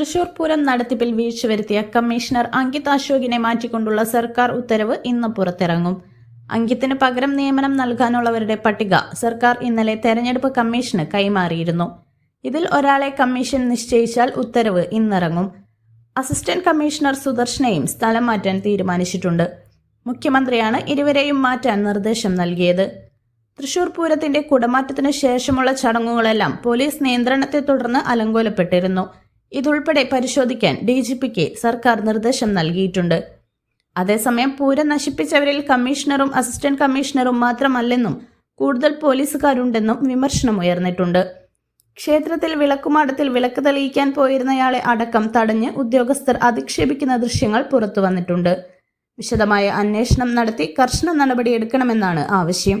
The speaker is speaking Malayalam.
തൃശൂർ പൂരം നടത്തിപ്പിൽ വീഴ്ച വരുത്തിയ കമ്മീഷണർ അങ്കിത് അശോകിനെ മാറ്റിക്കൊണ്ടുള്ള സർക്കാർ ഉത്തരവ് ഇന്ന് പുറത്തിറങ്ങും. അങ്കിത്തിന് പകരം നിയമനം നൽകാനുള്ളവരുടെ പട്ടിക സർക്കാർ ഇന്നലെ തെരഞ്ഞെടുപ്പ് കമ്മീഷന് കൈമാറിയിരുന്നു. ഇതിൽ ഒരാളെ കമ്മീഷൻ നിശ്ചയിച്ചാൽ ഉത്തരവ് ഇന്നിറങ്ങും. അസിസ്റ്റന്റ് കമ്മീഷണർ സുദർശനെയും സ്ഥലം മാറ്റാൻ തീരുമാനിച്ചിട്ടുണ്ട്. മുഖ്യമന്ത്രിയാണ് ഇരുവരെയും മാറ്റാൻ നിർദ്ദേശം നൽകിയത്. തൃശൂർ പൂരത്തിന്റെ കുടമാറ്റത്തിന് ശേഷമുള്ള ചടങ്ങുകളെല്ലാം പോലീസ് നിയന്ത്രണത്തെ തുടർന്ന് അലങ്കോലപ്പെട്ടിരുന്നു. ഇതുൾപ്പെടെ പരിശോധിക്കാൻ ഡി ജി പിക്ക് സർക്കാർ നിർദ്ദേശം നൽകിയിട്ടുണ്ട്. അതേസമയം പൂരം നശിപ്പിച്ചവരിൽ കമ്മീഷണറും അസിസ്റ്റന്റ് കമ്മീഷണറും മാത്രമല്ലെന്നും കൂടുതൽ പോലീസുകാരുണ്ടെന്നും വിമർശനം ഉയർന്നിട്ടുണ്ട്. ക്ഷേത്രത്തിൽ വിളക്കുമാടത്തിൽ വിളക്ക് തെളിയിക്കാൻ പോയിരുന്നയാളെ അടക്കം തടഞ്ഞ് ഉദ്യോഗസ്ഥർ അധിക്ഷേപിക്കുന്ന ദൃശ്യങ്ങൾ പുറത്തു വന്നിട്ടുണ്ട്. വിശദമായ അന്വേഷണം നടത്തി കർശന നടപടിയെടുക്കണമെന്നാണ് ആവശ്യം.